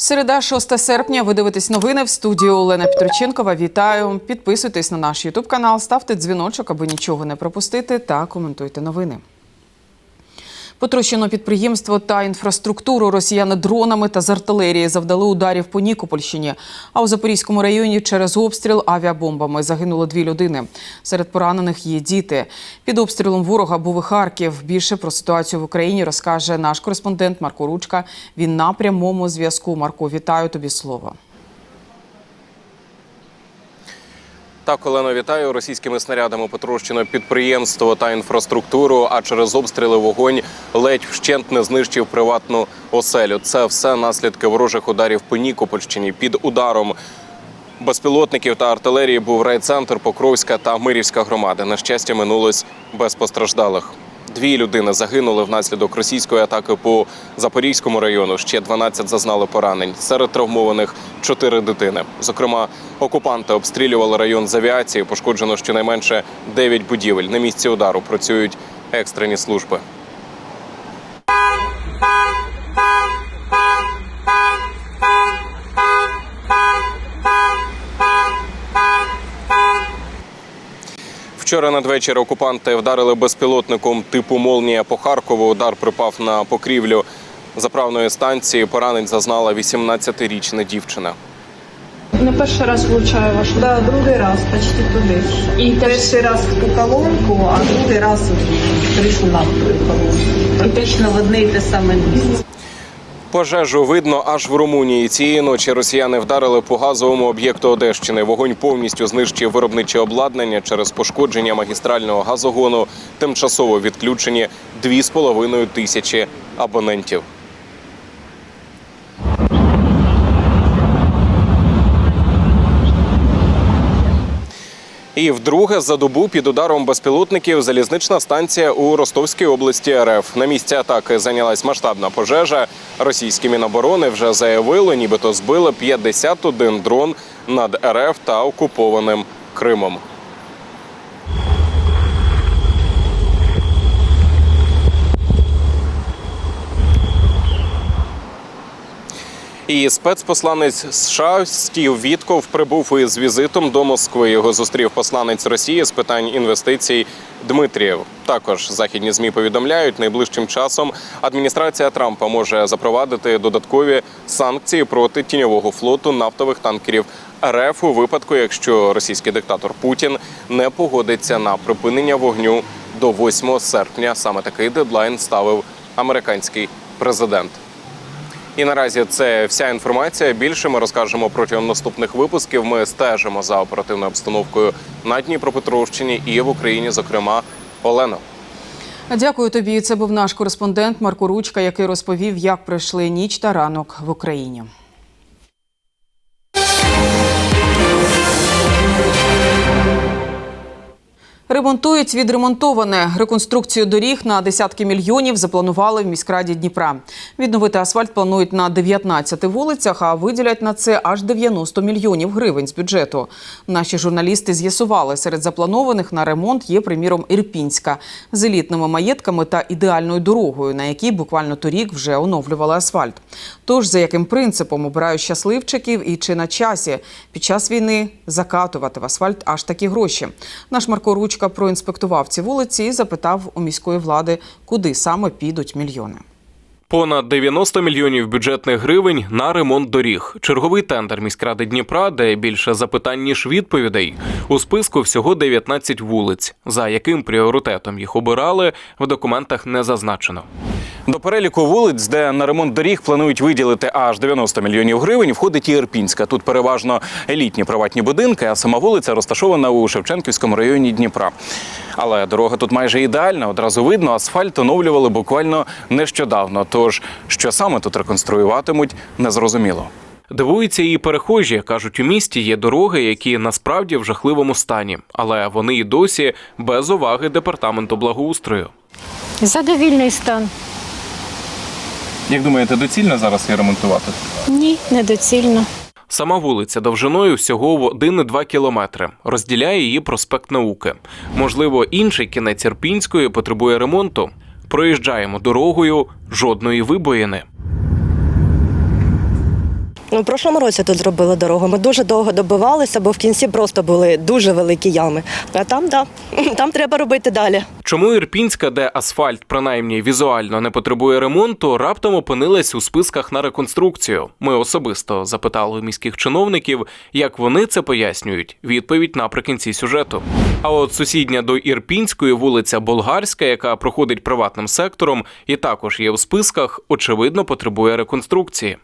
Середа, 6 серпня. Ви дивитесь новини в студії Олена Петроченкова. Вітаю! Підписуйтесь на наш Ютуб канал, ставте дзвіночок, аби нічого не пропустити, та коментуйте новини. Потрощено підприємство та інфраструктуру росіяни дронами та з артилерії завдали ударів по Нікопольщині. А у Запорізькому районі через обстріл авіабомбами загинуло дві людини. Серед поранених є діти. Під обстрілом ворога був і Харків. Більше про ситуацію в Україні розкаже наш кореспондент Марко Ручка. Він на прямому зв'язку. Марко, вітаю тобі слово. Так, Олено, вітаю. Російськими снарядами потрощено підприємство та інфраструктуру, а через обстріли вогонь ледь вщент не знищив приватну оселю. Це все наслідки ворожих ударів по Нікопольщині. Під ударом безпілотників та артилерії був райцентр Покровська та Мирівська громади. На щастя, минулось без постраждалих. Дві людини загинули внаслідок російської атаки по Запорізькому району. Ще 12 зазнали поранень. Серед травмованих чотири дитини. Зокрема, окупанти обстрілювали район з авіації. Пошкоджено щонайменше 9 будівель. На місці удару працюють екстрені служби. Вчора надвечір окупанти вдарили безпілотником типу Молнія по Харкову. Удар припав на покрівлю заправної станції. Поранень зазнала 18-річна дівчина. Не перший раз влучаю вашу. Да, другий раз, почти туди. І Перший раз в ту колонку, а другий раз в кришу нафтової колонки. Практично в одне і те саме місце. Пожежу видно аж в Румунії. Цієї ночі росіяни вдарили по газовому об'єкту Одещини. Вогонь повністю знищив виробниче обладнання через пошкодження магістрального газогону. Тимчасово відключені 2,5 тисячі абонентів. І вдруге за добу під ударом безпілотників залізнична станція у Ростовській області РФ. На місці атаки зайнялась масштабна пожежа. Російські міноборони вже заявили, нібито збили 51 дрон над РФ та окупованим Кримом. І спецпосланець США Стів Вітков прибув із візитом до Москви. Його зустрів посланець Росії з питань інвестицій Дмитрієв. Також західні змі повідомляють, найближчим часом адміністрація Трампа може запровадити додаткові санкції проти тіньового флоту нафтових танкерів РФ у випадку, якщо російський диктатор Путін не погодиться на припинення вогню до 8 серпня. Саме такий дедлайн ставив американський президент. І наразі це вся інформація. Більше ми розкажемо протягом наступних випусків. Ми стежимо за оперативною обстановкою на Дніпропетровщині і в Україні, зокрема, Олено. Дякую тобі. Це був наш кореспондент Марко Ручка, який розповів, як пройшли ніч та ранок в Україні. Ремонтують відремонтоване. Реконструкцію доріг на десятки мільйонів запланували в міськраді Дніпра. Відновити асфальт планують на 19 вулицях, а виділять на це аж 90 мільйонів гривень з бюджету. Наші журналісти з'ясували, серед запланованих на ремонт є, приміром, Ірпінська з елітними маєтками та ідеальною дорогою, на якій буквально торік вже оновлювали асфальт. Тож за яким принципом обирають щасливчиків і чи на часі під час війни закатувати в асфальт аж такі гроші. Наш Марко Ручка проінспектував ці вулиці і запитав у міської влади, куди саме підуть мільйони. Понад 90 мільйонів бюджетних гривень на ремонт доріг. Черговий тендер міськради Дніпра, де більше запитань ніж відповідей. У списку всього 19 вулиць. За яким пріоритетом їх обирали, в документах не зазначено. До переліку вулиць, де на ремонт доріг планують виділити аж 90 мільйонів гривень, входить і Ірпінська. Тут переважно елітні приватні будинки, а сама вулиця розташована у Шевченківському районі Дніпра. Але дорога тут майже ідеальна. Одразу видно, асфальт оновлювали буквально нещодавно. Тож, що саме тут реконструюватимуть, незрозуміло. Дивуються і перехожі кажуть, у місті є дороги, які насправді в жахливому стані, але вони і досі без уваги департаменту благоустрою. Задовільний стан. Як думаєте, доцільно зараз її ремонтувати? Ні, недоцільно. Сама вулиця довжиною всього в 1,2 кілометри. Розділяє її проспект науки. Можливо, інший кінець Ірпінської потребує ремонту. Проїжджаємо дорогою жодної вибоїни. Ну, в прошлому році тут зробили дорогу. Ми дуже довго добивалися, бо в кінці просто були дуже великі ями. А там, да, там треба робити далі. Чому Ірпінська, де асфальт принаймні візуально не потребує ремонту, раптом опинилась у списках на реконструкцію? Ми особисто запитали у міських чиновників, як вони це пояснюють. Відповідь наприкінці сюжету. А от сусідня до Ірпінської вулиця Болгарська, яка проходить приватним сектором, і також є у списках, очевидно потребує реконструкції.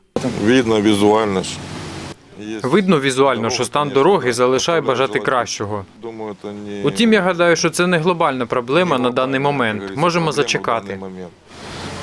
Видно візуально. ж. Видно візуально, що стан дороги залишає бажати кращого. Думаю, це не... Утім, я гадаю, що це не глобальна проблема на даний момент. Можемо зачекати.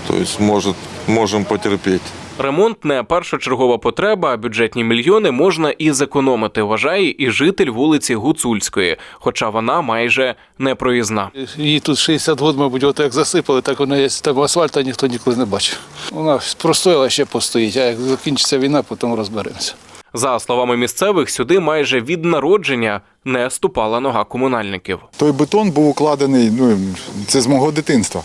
Тобто, може, можемо потерпіти. Ремонт не першочергова потреба, а бюджетні мільйони можна і зекономити, вважає і житель вулиці Гуцульської, хоча вона майже не проїзна. Її тут 60 років, мабуть, от як засипали, так вона є. Там асфальту ніхто ніколи не бачив. Вона простояла ще постоїть, а як закінчиться війна, потім розберемося. За словами місцевих, сюди майже від народження не ступала нога комунальників. Той бетон був укладений, ну це з мого дитинства.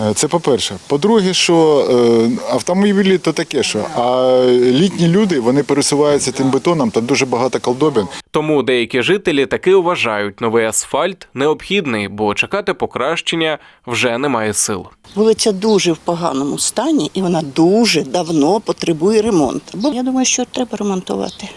Е, Це по-перше. По-друге, що е, автомобілі то таке, що а літні люди вони пересуваються тим бетоном, там дуже багато колдобін. Тому деякі жителі таки вважають новий асфальт необхідний, бо чекати покращення вже немає сил. Вулиця дуже в поганому стані і вона дуже давно потребує ремонту. Бо я думаю, що треба ремонтувати.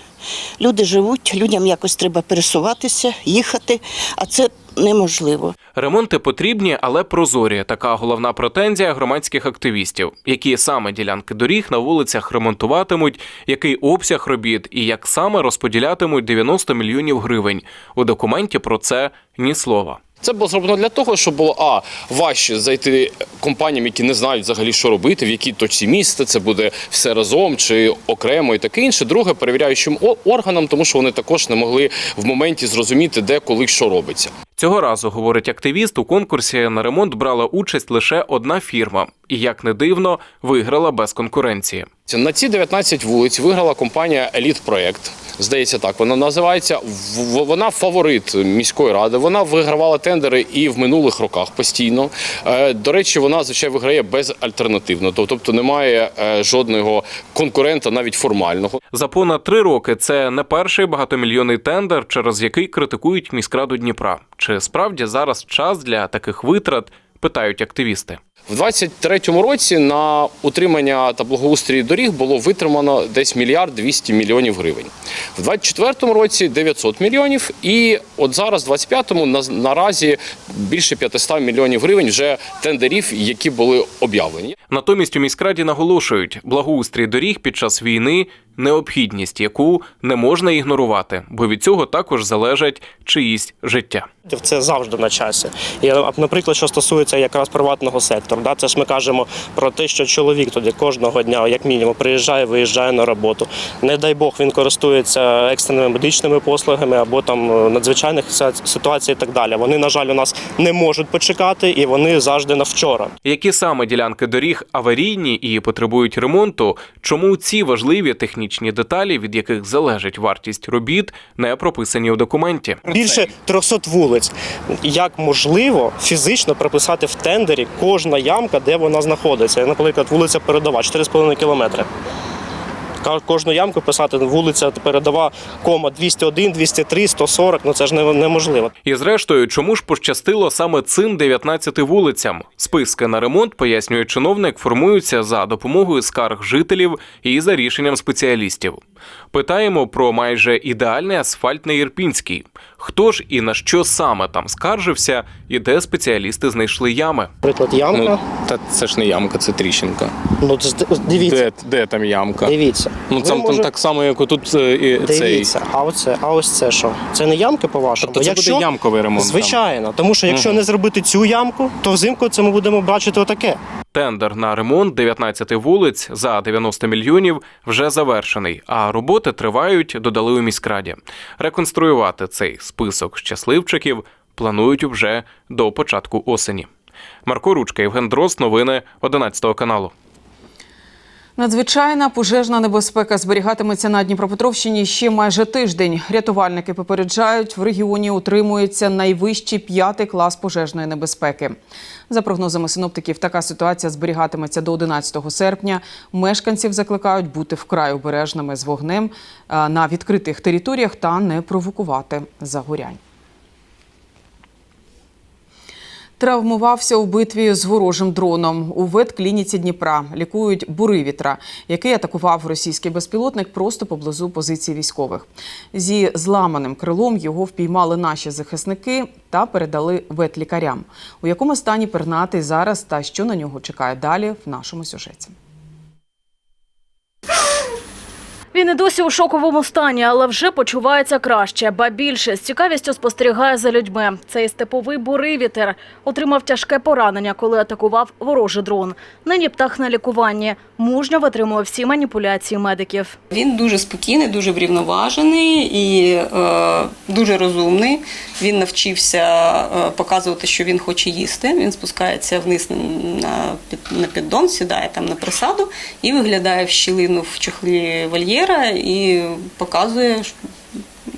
Люди живуть, людям якось треба пересуватися, їхати, а це неможливо. Ремонти потрібні, але прозорі. Така головна претензія громадських активістів, які саме ділянки доріг на вулицях ремонтуватимуть, який обсяг робіт і як саме розподілятимуть 90 мільйонів гривень. У документі про це ні слова. Це було зроблено для того, щоб було а важче зайти компаніям, які не знають взагалі, що робити, в якій точці міста це буде все разом чи окремо і таке інше. Друге, перевіряючим органам, тому що вони також не могли в моменті зрозуміти, де коли що робиться. Цього разу, говорить активіст, у конкурсі на ремонт брала участь лише одна фірма, і як не дивно, виграла без конкуренції. На ці 19 вулиць виграла компанія Еліт Проект. Здається, так вона називається. Вона фаворит міської ради. Вона вигравала тендери і в минулих роках постійно. Е, До речі, вона звичайно виграє безальтернативно, тобто немає е, жодного конкурента, навіть формального. За понад три роки це не перший багатомільйонний тендер, через який критикують міськраду Дніпра. Чи справді зараз час для таких витрат? Питають активісти. В 23-му році на утримання та благоустрій доріг було витримано десь мільярд 200 мільйонів гривень. В 24-му році 900 мільйонів, і от зараз, в 25-му, на, наразі більше 500 мільйонів гривень вже тендерів, які були об'явлені. Натомість у міськраді наголошують, благоустрій доріг під час війни необхідність, яку не можна ігнорувати, бо від цього також залежать чиїсь життя. Це завжди на часі. І, наприклад, що стосується якраз приватного сектору, да, це ж ми кажемо про те, що чоловік туди кожного дня, як мінімум, приїжджає, виїжджає на роботу. Не дай Бог він користується екстреними медичними послугами або там е, надзвичайних ситуацій і так далі. Вони, на жаль, у нас не можуть почекати, і вони завжди на вчора. Які саме ділянки доріг аварійні і потребують ремонту? Чому ці важливі технічні деталі, від яких залежить вартість робіт, не прописані у документі? Більше 300 вулиць. Як можливо фізично прописати в тендері кожна ямка, де вона знаходиться? Наприклад, вулиця Передова, 4,5 кілометри. Кожну ямку писати вулиця передова, кома 201, 203, 140, ну це ж неможливо. І зрештою, чому ж пощастило саме цим 19 вулицям? Списки на ремонт, пояснює чиновник, формуються за допомогою скарг жителів і за рішенням спеціалістів. Питаємо про майже ідеальний асфальт на Ірпінській. Хто ж і на що саме там скаржився, і де спеціалісти знайшли ями? Наприклад, ямка. та це ж не ямка, це тріщинка. Ну, це- дивіться, де там ямка? дивіться. Ну там, може- там так само, як отут е, і Дивіться, а оце, а ось це що? Це не ямки по-вашому? Тобто це буде ямковий ремонт. Звичайно, тому що якщо не зробити цю ямку, то взимку це ми будемо бачити отаке. Тендер на ремонт 19 вулиць за 90 мільйонів вже завершений, а роботи тривають, додали у міськраді. Реконструювати цей список щасливчиків планують вже до початку осені. Марко Ручка, Євген Дрозд, новини 11 каналу. Надзвичайна пожежна небезпека зберігатиметься на Дніпропетровщині ще майже тиждень. Рятувальники попереджають, в регіоні утримується найвищий п'ятий клас пожежної небезпеки. За прогнозами синоптиків, така ситуація зберігатиметься до 11 серпня. Мешканців закликають бути вкрай обережними з вогнем на відкритих територіях та не провокувати загорянь. Травмувався у битві з ворожим дроном у ветклініці Дніпра. Лікують буривітра, який атакував російський безпілотник просто поблизу позиції військових. Зі зламаним крилом його впіймали наші захисники та передали ветлікарям. У якому стані пернатий зараз та що на нього чекає далі в нашому сюжеті. Він і досі у шоковому стані, але вже почувається краще. Ба більше з цікавістю спостерігає за людьми. Цей степовий буривітер отримав тяжке поранення, коли атакував ворожий дрон. Нині птах на лікуванні. Мужньо витримує всі маніпуляції медиків. Він дуже спокійний, дуже врівноважений і е, дуже розумний. Він навчився е, показувати, що він хоче їсти. Він спускається вниз на, під, на піддон, сідає там на присаду і виглядає в щілину в чохлі вольєра і показує, що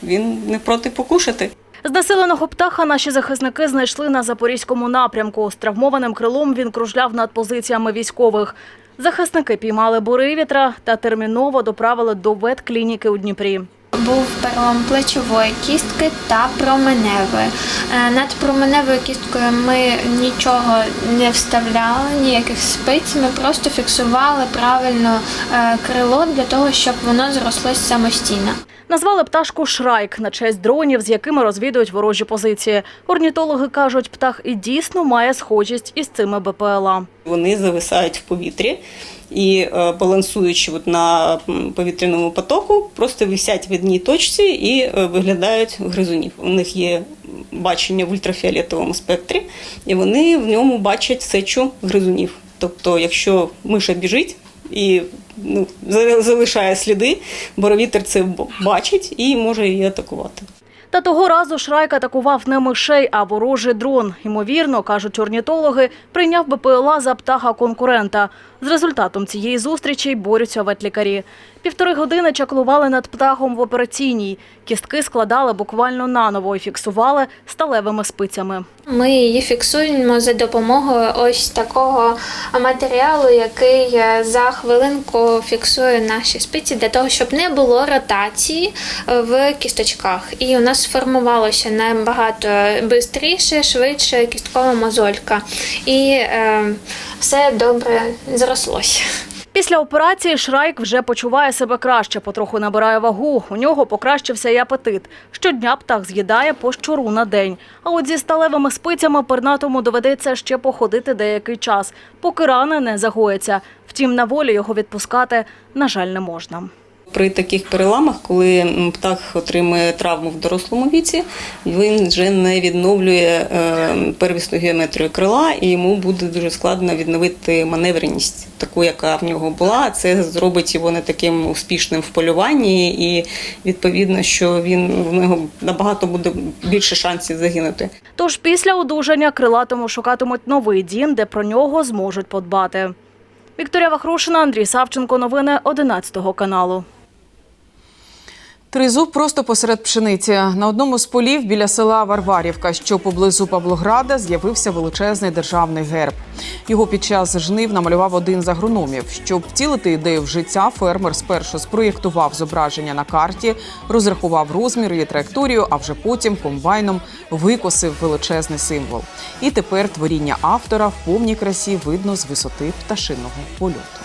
він не проти покушати. Знесиленого птаха наші захисники знайшли на запорізькому напрямку. З травмованим крилом він кружляв над позиціями військових. Захисники піймали буривітра та терміново доправили до ветклініки у Дніпрі. Був перелом плечової кістки та променевої. Е, Над променевою кісткою ми нічого не вставляли, ніяких спиць. Ми просто фіксували правильно е, крило для того, щоб воно зрослось самостійно. Назвали пташку Шрайк на честь дронів, з якими розвідують ворожі позиції. Орнітологи кажуть, птах і дійсно має схожість із цими БПЛА. Вони зависають в повітрі і е, балансуючи от на повітряному потоку, просто висять в одній точці і е, виглядають гризунів. У них є бачення в ультрафіолетовому спектрі, і вони в ньому бачать сечу гризунів. Тобто, якщо миша біжить і ну, за- залишає сліди, боровітер це бачить і може її атакувати. Та того разу Шрайк атакував не мишей, а ворожий дрон. Ймовірно, кажуть орнітологи, прийняв БПЛА за птаха конкурента. З результатом цієї зустрічі борються ветлікарі. Півтори години чаклували над птахом в операційній. Кістки складали буквально наново і фіксували сталевими спицями. Ми її фіксуємо за допомогою ось такого матеріалу, який е, за хвилинку фіксує наші спиці для того, щоб не було ротації е, в кісточках. І у нас сформувалося набагато швидше, швидше кісткова мозолька. І е, все добре зрослося. Після операції Шрайк вже почуває себе краще, потроху набирає вагу. У нього покращився і апетит. Щодня птах з'їдає по щуру на день. А от зі сталевими спицями пернатому доведеться ще походити деякий час, поки рани не загояться. Втім, на волі його відпускати, на жаль, не можна. При таких переламах, коли птах отримує травму в дорослому віці, він вже не відновлює е, первісну геометрію крила, і йому буде дуже складно відновити маневреність, таку, яка в нього була. Це зробить його не таким успішним в полюванні, і відповідно, що він в нього набагато буде більше шансів загинути. Тож після одужання крилатому шукатимуть новий дім, де про нього зможуть подбати. Вікторія Вахрушина, Андрій Савченко. Новини 11 каналу. Тризуб просто посеред пшениці. На одному з полів біля села Варварівка, що поблизу Павлограда, з'явився величезний державний герб. Його під час жнив намалював один з агрономів. Щоб втілити ідею в життя, фермер спершу спроєктував зображення на карті, розрахував розміри і траєкторію, а вже потім комбайном викосив величезний символ. І тепер творіння автора в повній красі видно з висоти пташиного польоту.